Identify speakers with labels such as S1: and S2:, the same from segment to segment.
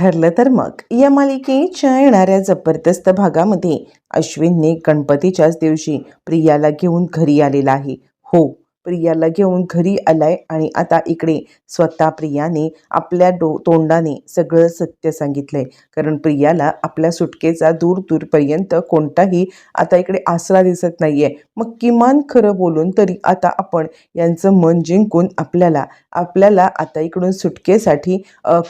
S1: ठरलं तर मग. या मालिकेच्या येणाऱ्या जबरदस्त भागामध्ये अश्विनने गणपतीच्याच दिवशी प्रियाला घेऊन घरी आलेला आहे. हो प्रियाला घेऊन घरी आलाय आणि आता इकडे स्वतः प्रियाने आपल्या डो तोंडाने सगळं सत्य सांगितलंय. कारण प्रियाला आपल्या सुटकेचा दूर दूरपर्यंत कोणताही आता इकडे आसरा दिसत नाहीये. मग किमान खरं बोलून तरी आता आपण यांचं मन जिंकून आपल्याला आपल्याला आता इकडून सुटकेसाठी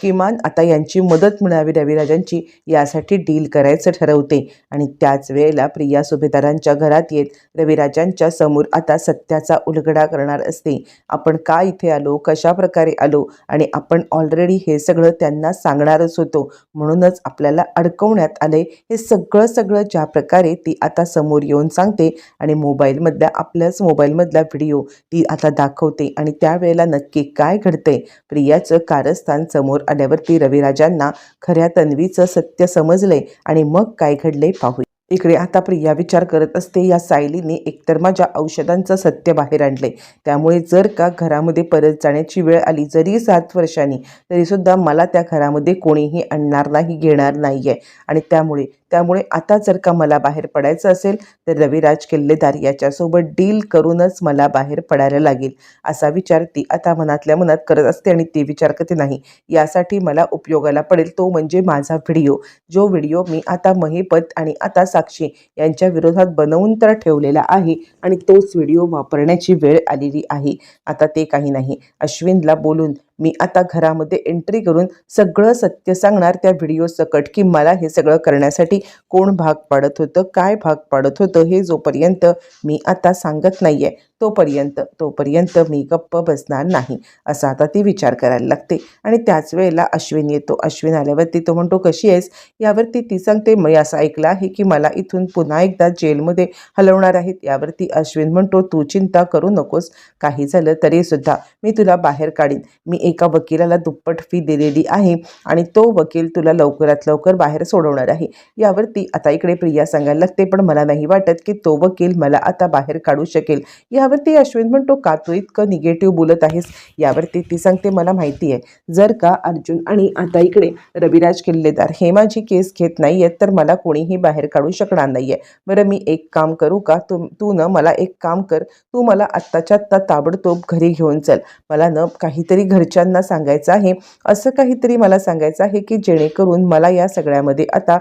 S1: किमान आता यांची मदत मिळावी रविराजांची यासाठी डील करायचं ठरवते. आणि त्याच वेळेला प्रिया सुभेदारांच्या घरात येत रविराजांच्या समोर आता सत्याचा उलगडा करणार असते. आपण का इथे आलो? कशा प्रकारे आलो? आणि आपण ऑलरेडी हे सगळं त्यांना सांगणारच होतो. म्हणूनच आपल्याला अडकवण्यात आले हे सगळं सगळं ज्या प्रकारे ती आता समोर येऊन सांगते आणि मोबाईलमधल्या आपल्याच मोबाईलमधला व्हिडिओ ती आता दाखवते आणि त्यावेळेला नक्की काय घडतंय? प्रियाचं कारस्थान समोर आल्यावरती रविराजांना खऱ्या तन्वीचं सत्य समजलंय आणि मग काय घडलंय पाहू इकडे आता प्रिया विचार करत असते या सायलीने एकतर माझ्या औषधांचं सत्य बाहेर आणले त्यामुळे जर का घरामध्ये परत जाण्याची वेळ आली जरी सात वर्षांनी तरीसुद्धा मला त्या घरामध्ये कोणीही आणणार नाही घेणार नाही आहे आणि त्यामुळे त्यामुळे आता जर का मला बाहेर पडायचं असेल तर रविराज किल्लेदार याच्यासोबत डील करूनच मला बाहेर पडायला लागेल असा विचार ती आता मनातल्या मनात करत असते आणि ते विचार करते नाही. यासाठी मला उपयोगाला पडेल तो म्हणजे माझा व्हिडिओ. जो व्हिडिओ मी आता महिपत आणि आता साक्षी यांच्या विरोधात बनवून तर ठेवलेला आहे आणि तोच व्हिडिओ वापरण्याची वेळ आलेली आहे. आता ते काही नाही. अश्विनला बोलून मी आता घरामध्ये एंट्री करून सगळं सत्य सांगणार त्या व्हिडिओ सकट की मला हे सगळं करण्यासाठी कोण भाग पाडत होतं काय भाग पाडत होतं हे जोपर्यंत मी आता सांगत नाही आहे तोपर्यंत तोपर्यंत मी गप्प बसणार नाही असा आता ती विचार करायला लागते. आणि त्याच वेळेला अश्विन येतो. अश्विन आल्यावरती तो म्हणतो कशी आहेस? यावरती ती सांगते मी असं ऐकलं आहे की मला इथून पुन्हा एकदा जेलमध्ये हलवणार आहेत. यावरती अश्विन म्हणतो तू चिंता करू नकोस. काही झालं तरीसुद्धा मी तुला बाहेर काढीन. मी एका वकिलाला दुप्पट फी दिलेली आहे आणि तो वकील तुला लवकरात लवकर बाहेर सोडवणार आहे. यावरती आता इकडे प्रिया सांगायला लागते पण मला नाही वाटत की तो वकील मला आता बाहेर काढू शकेल. या यावरती अश्विन म्हणतो का तू इतकं निगेटिव्ह बोलत आहेस? यावरती ती सांगते मला माहिती आहे जर का अर्जुन आणि आता इकडे रविराज किल्लेदार हे माझी केस घेत नाही आहेत तर मला कोणीही बाहेर काढू शकणार नाही आहे बरं मी एक काम करू का? तू तू न मला एक काम कर. तू मला आत्ताच्या आत्ता ताबडतोब घरी घेऊन चल. मला न काहीतरी घरच्यांना सांगायचं आहे. असं काहीतरी मला सांगायचं आहे की जेणेकरून मला या सगळ्यामध्ये आता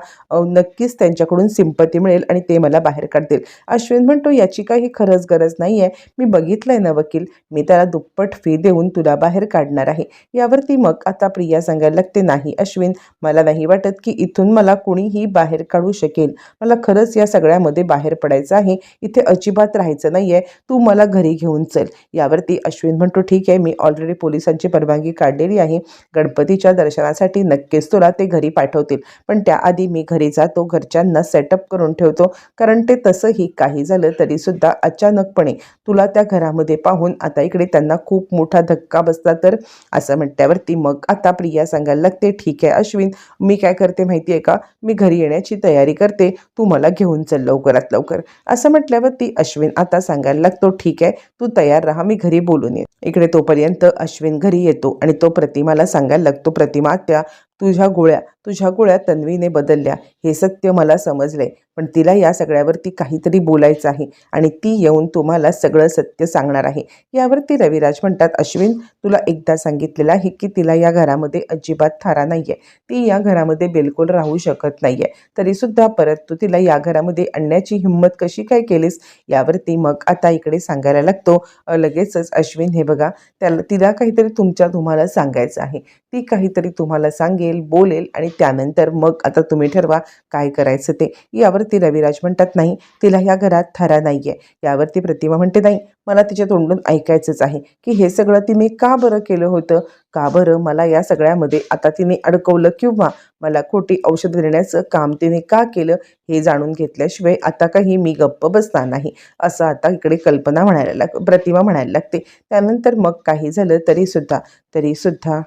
S1: नक्कीच त्यांच्याकडून सिंपती मिळेल आणि ते मला बाहेर काढतील. अश्विन म्हणतो याची काही खरंच गरज नाही आहे मी बघितलं आहे ना वकील मी त्याला दुप्पट फी देऊन तुला बाहेर काढणार आहे. यावरती मग आता प्रिया सांगायला लागते नाही अश्विन मला नाही वाटत की इथून मला कुणीही बाहेर काढू शकेल. मला खरंच या सगळ्यामध्ये बाहेर पडायचं आहे. इथे अजिबात राहायचं नाही आहे तू मला घरी घेऊन चल. यावरती अश्विन म्हणतो ठीक आहे मी ऑलरेडी पोलिसांची परवानगी काढलेली आहे. गणपतीच्या दर्शनासाठी नक्कीच तुला ते घरी पाठवतील. पण त्याआधी मी घरी जातो घरच्यांना सेटअप करून ठेवतो. कारण ते तसंही काही झालं तरीसुद्धा अचानकपणे तुला त्या घरामध्ये पाहून आता इकडे त्यांना खूप मोठा धक्का बसला तर? असं म्हटल्यावरती मग आता प्रिया सांगायला लागते ठीक आहे अश्विन मी काय करते माहिती आहे का? मी घरी येण्याची तयारी करते. तू मला घेऊन चल लवकरात लवकर. असं म्हटल्यावरती अश्विन आता सांगायला लागतो ठीक आहे तू तयार राहा मी घरी बोलून ये इकडे तोपर्यंत अश्विन घरी येतो आणि तो प्रतिमाला सांगायला लागतो प्रतिमा त्या तुझ्या गोळ्या तुझ्या गोळ्या तन्वीने बदलल्या. हे सत्य मला समजले पण तिला या सगळ्यावरती काहीतरी बोलायचं आहे आणि ती येऊन तुम्हाला सगळं सत्य सांगणार आहे. यावरती रविराज म्हणतात अश्विन तुला एकदा सांगितलेलं आहे की तिला या घरामध्ये अजिबात थारा नाही आहे ती या घरामध्ये बिलकुल राहू शकत नाही आहे तरीसुद्धा परत तू तिला या घरामध्ये आणण्याची हिंमत कशी काय केलीस? यावरती मग आता इकडे सांगायला लागतो लगेचच अश्विन हे बघा त्याला तिला काहीतरी तुमच्या तुम्हाला सांगायचं आहे. ती काहीतरी तुम्हाला सांगेल बोलेल आणि त्यानंतर मग आता तुम्ही ठरवा काय करायचं ते. यावरती रविराज म्हणतात नाही तिला ह्या घरात थारा नाही आहे यावरती प्रतिमा म्हणते नाही मला तिच्या तोंडून ऐकायचंच आहे की हे सगळं तिने का बरं केलं होतं? का बरं मला या सगळ्यामध्ये आता तिने अडकवलं किंवा मला खोटी औषधं देण्याचं काम तिने का केलं हे जाणून घेतल्याशिवाय आता काही मी गप्प बसणार नाही असं आता इकडे कल्पना म्हणायला लाग प्रतिमा म्हणायला लागते. त्यानंतर मग काही झालं तरीसुद्धा तरीसुद्धा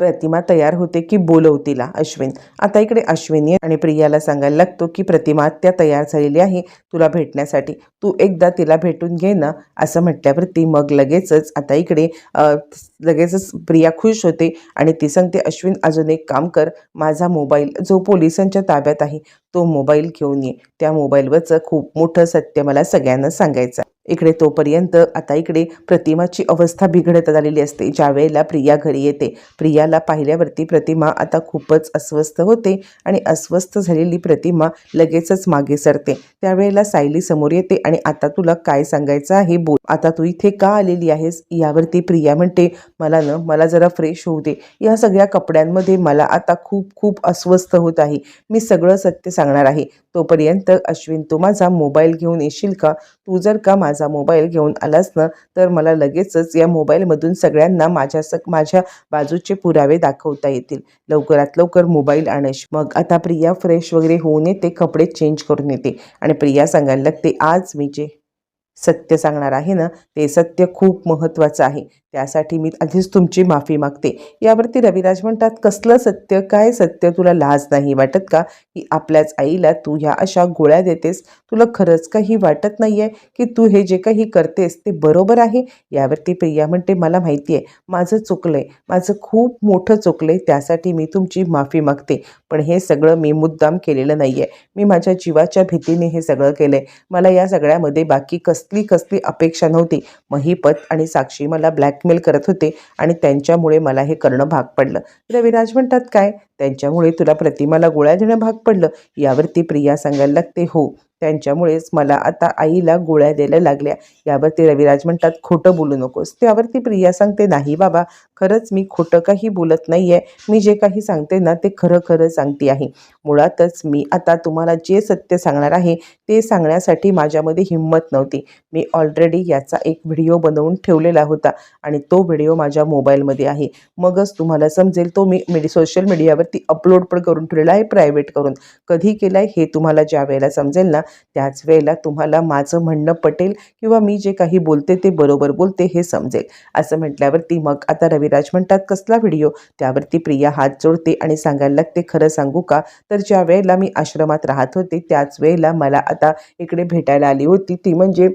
S1: प्रतिमा तयार होते की बोलव तिला अश्विन. आता इकडे अश्विनी आणि प्रियाला सांगायला लागतो की प्रतिमा त्या तयार झालेली आहे तुला भेटण्यासाठी. तू एकदा तिला भेटून घे ना असं म्हटल्यावरती मग लगेचच आता इकडे लगेचच प्रिया खुश होते आणि ती सांगते अश्विन अजून एक काम कर. माझा मोबाईल जो पोलिसांच्या ताब्यात आहे तो मोबाईल घेऊन ये. त्या मोबाईलवरचं खूप मोठं सत्य मला सगळ्यांना सांगायचं आहे. इकडे तोपर्यंत आता इकडे प्रतिमाची अवस्था बिघडत आलेली असते. ज्यावेळेला प्रिया घरी येते प्रियाला पाहिल्यावरती प्रतिमा आता खूपच अस्वस्थ होते आणि अस्वस्थ झालेली प्रतिमा लगेचच मागे सरते. त्यावेळेला सायली समोर येते आणि आता तुला काय सांगायचं आहे बोल. आता तू इथे का आलेली आहेस? यावरती प्रिया म्हणते मला ना मला जरा फ्रेश होऊ दे. या सगळ्या कपड्यांमध्ये मला आता खूप खूप अस्वस्थ होत आहे. मी सगळं सत्य सांगणार आहे. तोपर्यंत अश्विन तू माझा मोबाईल घेऊन येशील का? तू जर का माझा मोबाईल घेऊन आलास ना तर मला लगेचच या मोबाईलमधून सगळ्यांना माझ्या सक माझ्या बाजूचे पुरावे दाखवता येतील. लवकरात लवकर मोबाईल आणश. मग आता प्रिया फ्रेश वगैरे होऊन येते कपडे चेंज करून येते. आणि प्रिया सांगायला लागते आज मी जे सत्य सांगणार आहे ना ते सत्य खूप महत्त्वाचं आहे. त्यासाठी मी आधीच तुमची माफी मागते. यावरती रविराज म्हणतात कसलं सत्य? काय सत्य? तुला लाज नाही वाटत का? की आपल्याच आईला तू ह्या अशा गोळ्या देतेस? तुला खरंच काही वाटत नाही आहे की तू हे जे काही करतेस ते बरोबर आहे? यावरती प्रिया म्हणते मला माहिती आहे माझं चुकलंय. माझं खूप मोठं चुकलंय. त्यासाठी मी तुमची माफी मागते. पण हे सगळं मी मुद्दाम केलेलं नाही आहे मी माझ्या जीवाच्या भीतीने हे सगळं केलं आहे मला या सगळ्यामध्ये बाकी कसली कसली अपेक्षा नव्हती. महिपत आणि साक्षी मला ब्लॅक ब्लॅकमेल करत होते आणि त्यांच्यामुळे मला हे करणं भाग पडलं. रविराज म्हणतात काय? त्यांच्यामुळे तुला प्रतिमाला गोळ्या देणं भाग पडलं. यावरती प्रिया सांगायला लागते हो त्यांच्यामुळेच मला आता आईला गोळ्या द्यायला लागल्या. यावरती रविराज म्हणतात खोटं बोलू नकोस. त्यावरती प्रिया सांगते नाही बाबा खरंच मी खोटं काही बोलत नाही आहे मी जे काही सांगते ना ते खरं खरं सांगते आहे. मुळातच मी आता तुम्हाला जे सत्य सांगणार आहे ते सांगण्यासाठी माझ्यामध्ये हिंमत नव्हती. मी ऑलरेडी याचा एक व्हिडिओ बनवून ठेवलेला होता आणि तो व्हिडिओ माझ्या मोबाईलमध्ये आहे. मगच तुम्हाला समजेल तो मी सोशल सोशल वरती अपलोड पण करून ठेवलेला आहे प्रायव्हेट करून. कधी केला आहे हे तुम्हाला ज्या वेळेला समजेल ना त्याच वेळेला तुम्हाला माझं म्हणणं पटेल किंवा मी जे काही बोलते ते बरोबर बोलते हे समजेल. असं म्हटल्यावरती मग आता रविराज म्हणतात कसला व्हिडिओ त्यावरती प्रिया हात जोडते आणि सांगायला लागते खरं सांगू का? तर ज्या वेळेला मी आश्रमात राहत होते त्याच वेळेला मला आता इकडे भेटायला आली होती. ती म्हणजे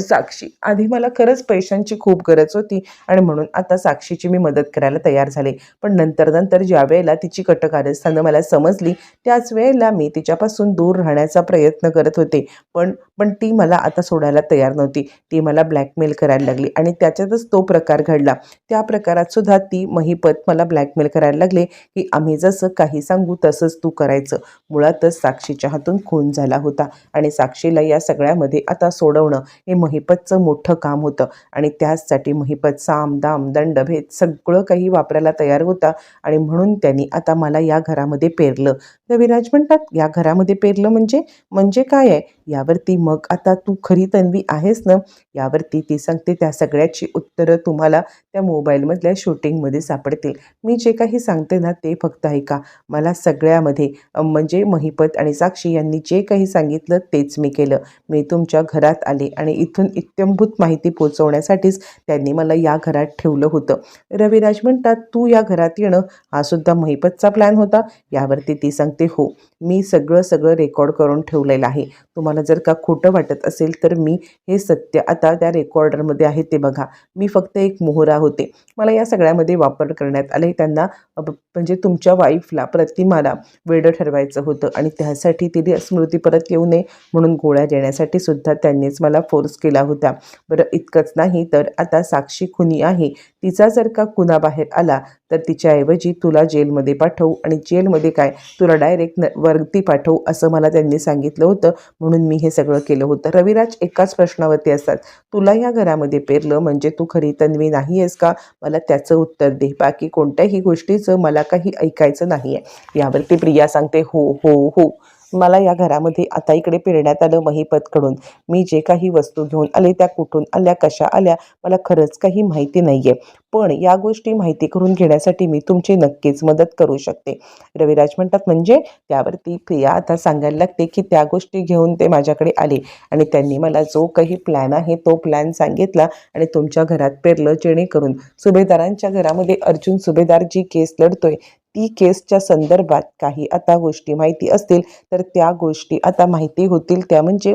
S1: साक्षी. आधी मला खरंच पैशांची खूप गरज होती आणि म्हणून आता साक्षीची मी मदत करायला तयार झाले. पण नंतर नंतर ज्या वेळेला तिची कट कटकारस्थानं मला समजली. त्याच वेळेला मी तिच्यापासून दूर राहण्याचा प्रयत्न करत होते. पण पण ती मला आता सोडायला तयार नव्हती. ती मला ब्लॅकमेल करायला लागली आणि त्याच्यातच तो प्रकार घडला. त्या प्रकारात सुद्धा ती महिपत मला ब्लॅकमेल करायला लागले की आम्ही जसं काही सांगू तसंच तू करायचं. मुळातच साक्षीच्या हातून खून झाला होता आणि साक्षीला या सगळ्यामध्ये आता सोडवणं हे महिपतचं मोठं काम होतं आणि त्याचसाठी महिपत साम दाम दंडभेद सगळं काही वापरायला तयार होता आणि म्हणून त्यांनी आता मला या घरामध्ये पेरलं. रविराज म्हणतात या घरामध्ये पेरलं म्हणजे म्हणजे काय आहे? यावरती मग आता तू खरी तन्वी आहेस ना यावरती ती सांगते त्या सगळ्याची उत्तरं तुम्हाला त्या मोबाईलमधल्या शूटिंगमध्ये सापडतील. मी जे काही सांगते ना ते फक्त ऐका. मला सगळ्यामध्ये म्हणजे महिपत आणि साक्षी यांनी जे काही सांगितलं तेच मी केलं. मी तुमच्या घरात आले आणि इथून इत्यंभूत माहिती पोचवण्यासाठीच त्यांनी मला या घरात ठेवलं होतं. रविराज म्हणतात तू या घरात येणं हा सुद्धा महिपतचा प्लॅन होता. यावरती ती सांगते हो मी सगळं सगळं रेकॉर्ड करून ठेवलेलं आहे. तुम्हाला जर का खोटं वाटत असेल तर मी हे सत्य आता त्या रेकॉर्डरमध्ये आहे ते बघा. मी फक्त एक मोहरा होते. मला या सगळ्यामध्ये वापर करण्यात आले. त्यांना म्हणजे तुमच्या वाईफला प्रतिमाला वेडं ठरवायचं होतं आणि त्यासाठी तिने स्मृती परत येऊ नये म्हणून गोळ्या देण्यासाठी सुद्धा त्यांनीच मला फोर्स केला होता. बरं इतकंच नाही तर आता साक्षी खुनी आहे. तिचा जर का कुणा बाहेर आला तर तिच्याऐवजी तुला जेलमध्ये पाठवू आणि जेलमध्ये काय? तुला डायरेक्ट न वरती पाठवू असं मला त्यांनी सांगितलं होतं. म्हणून मी हे सगळं केलं होतं. रविराज एकाच प्रश्नावरती असतात. तुला या घरामध्ये पेरलं म्हणजे तू खरी तन्वी नाही आहेस का? मला त्याचं उत्तर दे. बाकी कोणत्याही गोष्टीचं मला काही ऐकायचं नाही आहे यावरती प्रिया सांगते हो हो हो. मला या घरामध्ये आता इकडे पेरण्यात आलं महिपतकडून. मी जे काही वस्तू घेऊन आले त्या कुठून आल्या कशा आल्या मला खरंच काही माहिती नाही आहे पण या गोष्टी माहिती करून घेण्यासाठी मी तुमची नक्कीच मदत करू शकते. रविराज म्हणतात म्हणजे? त्यावरती प्रिया आता सांगायला लागते की त्या गोष्टी घेऊन ते माझ्याकडे आले आणि त्यांनी मला जो काही प्लॅन आहे तो प्लॅन सांगितला आणि तुमच्या घरात पेरलं जेणेकरून सुभेदारांच्या घरामध्ये अर्जुन सुभेदार जी केस लढतोय. ती केसच्या संदर्भात काही आता गोष्टी माहिती असतील तर त्या गोष्टी आता माहिती होतील. त्या म्हणजे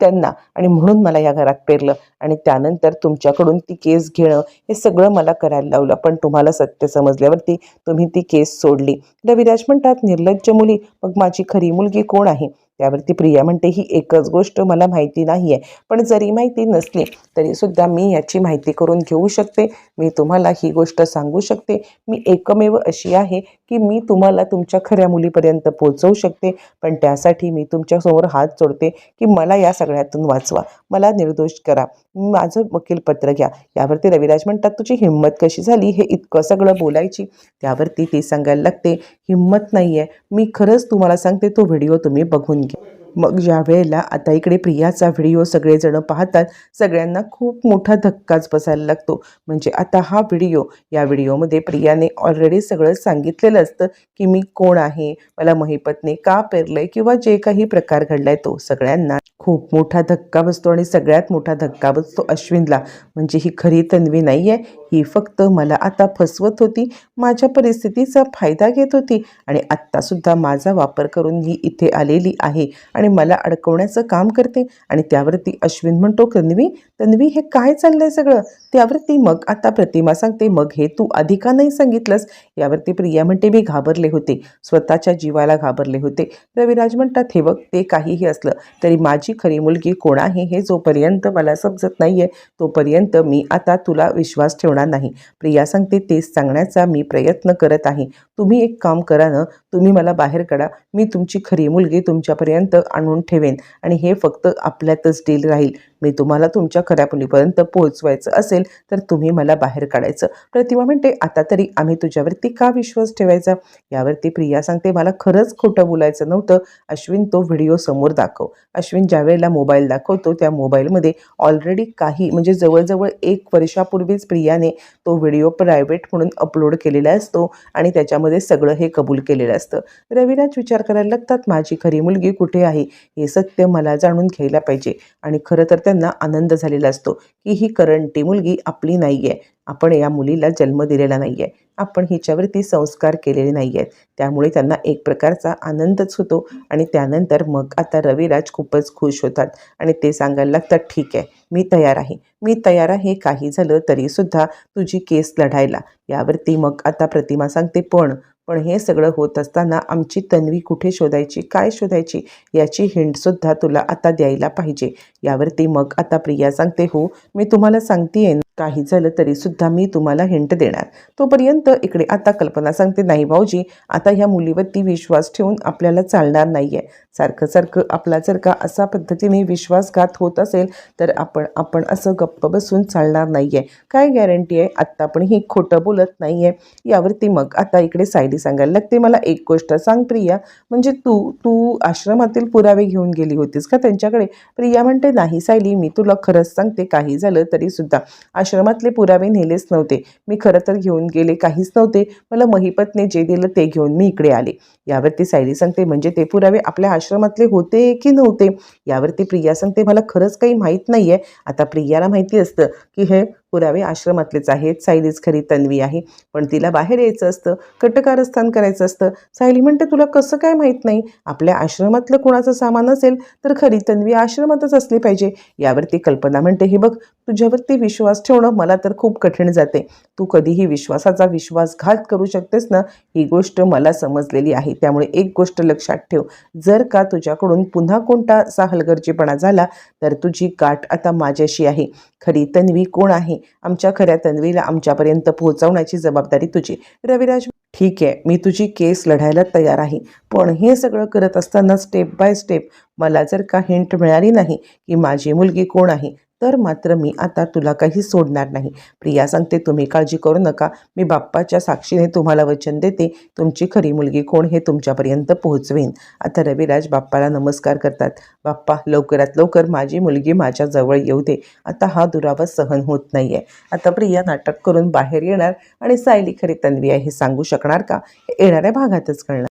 S1: त्यांना. आणि म्हणून मला या घरात पेरलं. आणि त्यानंतर तुमच्याकडून ती केस घेणं हे सगळं मला करायला लावलं. पण तुम्हाला सत्य समजल्यावरती तुम्ही ती केस सोडली. रविराज म्हणतात निर्लज्ज मुली. मग माझी खरी मुलगी कोण आहे? त्यावरती प्रिया म्हणते ही एकच गोष्ट मला माहिती नाही आहे पण जरी माहिती नसली तरीसुद्धा मी याची माहिती करून घेऊ शकते. मी तुम्हाला ही गोष्ट सांगू शकते. मी एकमेव अशी आहे की मी तुम्हाला तुमच्या खऱ्या मुलीपर्यंत पोहोचवू शकते पण त्यासाठी मी तुमच्यासमोर हात जोडते की मला या सगळ्यातून वाचवा. मला निर्दोष करा. माझं वकीलपत्र घ्या. यावरती रविराज म्हणतात तुझी हिंमत कशी झाली? हे इतकं सगळं बोलायची. त्यावरती ती सांगायला लागते हिंमत नाही आहे मी खरंच तुम्हाला सांगते तो व्हिडिओ तुम्ही बघून घ्या. मग ज्या वेळेला आता इकडे प्रियाचा व्हिडिओ सगळेजणं पाहतात सगळ्यांना खूप मोठा धक्काच बसायला लागतो. म्हणजे आता हा व्हिडिओ या व्हिडिओमध्ये प्रियाने ऑलरेडी सगळं सांगितलेलं असतं की मी कोण आहे मला महिपतने का पेरलंय किंवा जे काही प्रकार घडलाय तो सगळ्यांना खूप मोठा धक्का बसतो आणि सगळ्यात मोठा धक्का बसतो अश्विनला. म्हणजे ही खरी तन्वी नाही आहे ही फक्त मला आता फसवत होती माझ्या परिस्थितीचा फायदा घेत होती आणि आत्तासुद्धा माझा वापर करून ही इथे आलेली आहे आणि मला अडकवण्याचं काम करते. आणि त्यावरती अश्विन म्हणतो तन्वी तन्वी हे काय चाललंय सगळं त्यावरती मग आता प्रतिमा सांगते मग हे तू आधी का नाही सांगितलंस यावरती प्रिया म्हणते मी घाबरले होते. स्वतःच्या जीवाला घाबरले होते. रविराज म्हणतात हे बघ ते काहीही असलं तरी माझी खरी मुलगी कोण आहे हे जोपर्यंत मला समजत नाही आहे तोपर्यंत मी आता तुला विश्वास ठेवणार नाही. प्रिया सांगते तेच सांगण्याचा मी प्रयत्न करत आहे. तुम्ही एक काम करा ना तुम्ही मला बाहेर काढा मी तुमची खरी मुलगी तुमच्यापर्यंत आणून ठेवेन आणि हे फक्त आपल्यातच डील राहील. मी तुम्हाला तुमच्या खऱ्या मुलीपर्यंत पोहोचवायचं असेल तर तुम्ही मला बाहेर काढायचं. प्रतिमा म्हणते आता तरी आम्ही तुझ्यावरती का विश्वास ठेवायचा? यावरती प्रिया सांगते मला खरंच खोटं बोलायचं नव्हतं. अश्विन तो व्हिडिओ समोर दाखव. अश्विन ज्या वेळेला मोबाईल दाखवतो त्या मोबाईलमध्ये ऑलरेडी काही म्हणजे जवळजवळ एक वर्षापूर्वीच प्रियाने तो व्हिडिओ प्रायव्हेट म्हणून अपलोड केलेला असतो आणि त्याच्यामध्ये सगळं हे कबूल केलेलं असतं. रविराज विचार करायला लागतात माझी खरी मुलगी कुठे आहे? हे सत्य मला जाणून घ्यायला पाहिजे. आणि खरं तर त्यांना आनंद झालेला असतो की ही करंटी मुलगी आपली नाही आहे आपण या मुलीला जन्म दिलेला नाही आहे आपण हिच्यावरती संस्कार केलेले नाही आहेत त्यामुळे त्यांना एक प्रकारचा आनंदच होतो आणि त्यानंतर मग आता रविराज खूपच खुश होतात आणि ते सांगायला लागतात ठीक आहे मी तयार आहे. मी तयार आहे काही झालं तरीसुद्धा तुझी केस लढायला. यावरती मग आता प्रतिमा सांगते पण पण हे सगळं होत असताना आमची तन्वी कुठे शोधायची काय शोधायची याची हिंटसुद्धा तुला आता द्यायला पाहिजे. यावरती मग आता प्रिया सांगते हो मी तुम्हाला सांगते ना, काही झालं तरीसुद्धा मी तुम्हाला हिंट देणार. तोपर्यंत इकडे आता कल्पना सांगते नाही भाऊजी आता ह्या मुलीवरती विश्वास ठेवून आपल्याला चालणार नाही आहे सारखं सारखं आपला जर का असा पद्धतीने विश्वासघात होत असेल तर आपण आपण असं गप्प बसून चालणार नाही आहे काय गॅरंटी आहे? आत्ता पण ही खोटं बोलत नाही आहे यावरती मग आता इकडे सायली सांगायला लागते मला एक गोष्ट सांग प्रिया. म्हणजे तू तू आश्रमातील पुरावे घेऊन गेली होतीस का त्यांच्याकडे? प्रिया म्हणते नाही सायली मी तुला खरंच सांगते काही झालं तरीसुद्धा आश्रमातले पुरावे नेलेच नव्हते. मी खरं तर घेऊन गेले काहीच नव्हते. मला महिपतने जे दिलं ते घेऊन मी इकडे आले. यावरती सायली सांगते म्हणजे ते पुरावे आपल्या आश्रमातले होते की नव्हते? यावरती प्रिया सांगते मला खरंच काही माहीत नाही आहे आता प्रियाला माहिती असतं की हे पुरावे आश्रमातलेच आहेत. सायलीच खरी तन्वी आहे. पण तिला बाहेर यायचं असतं कटकारस्थान करायचं असतं. सायली म्हणते तुला कसं काय माहीत नाही? आपल्या आश्रमातलं कोणाचं सामान असेल तर खरी तन्वी आश्रमातच असली पाहिजे. यावरती कल्पना म्हणते हे बघ तुझ्यावरती विश्वास ठेवणं मला तर खूप कठीण जाते. तू कधीही विश्वासाचा विश्वासघात करू शकतेस ना ही गोष्ट मला समजलेली आहे. त्यामुळे एक गोष्ट लक्षात ठेव. जर का तुझ्याकडून पुन्हा कोणता असा हलगर्जीपणा झाला तर तुझी गाठ आता माझ्याशी आहे. खरी तन्वी कोण आहे? आमच्या खऱ्या तन्वीला आमच्यापर्यंत पोहोचवण्याची जबाबदारी तुझी. रविराज ठीक आहे मी तुझी केस लढायला तयार आहे पण हे सगळं करत असताना स्टेप बाय स्टेप मला जर का हिंट मिळाली नाही की माझी मुलगी कोण आहे तर मात्र मी आता तुला काही सोडणार नाही. प्रिया सांगते तुम्ही काळजी करू नका. मी बाप्पाच्या साक्षीने तुम्हाला वचन देते. तुमची खरी मुलगी कोण हे तुमच्यापर्यंत पोहोचवेन. आता रविराज बाप्पाला नमस्कार करतात. बाप्पा लवकरात लवकर माझी मुलगी माझ्या जवळ येऊ दे. आता हा दुरावा सहन होत नाही आहे आता प्रिया नाटक करून बाहेर येणार आणि सायली खरी तन्वी आहे हे सांगू शकणार का? येणाऱ्या भागातच कळणार.